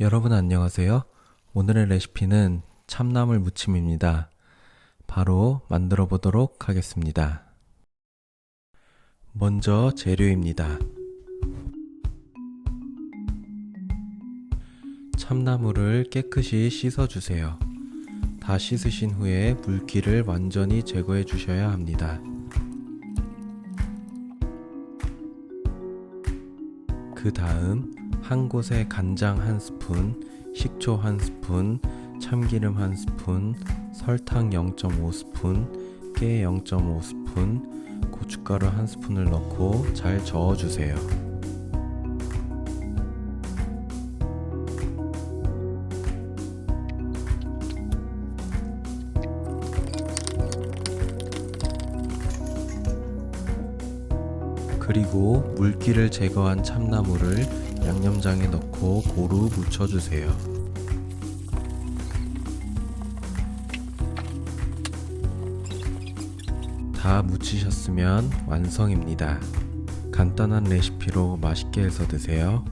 여러분 안녕하세요. 오늘의 레시피는 참나물 무침입니다. 바로 만들어 보도록 하겠습니다. 먼저 재료입니다. 참나물을 깨끗이 씻어 주세요. 다 씻으신 후에 물기를 완전히 제거해 주셔야 합니다. 그 다음 한 곳에 간장 한 스푼, 식초 한 스푼, 참기름 한 스푼, 설탕 0.5 스푼, 깨 0.5 스푼, 고춧가루 한 스푼을 넣고 잘 저어 주세요. 그리고 물기를 제거한 참나물을 양념장에 넣고 고루 묻혀주세요. 다 묻히셨으면 완성입니다. 간단한 레시피로 맛있게 해서 드세요.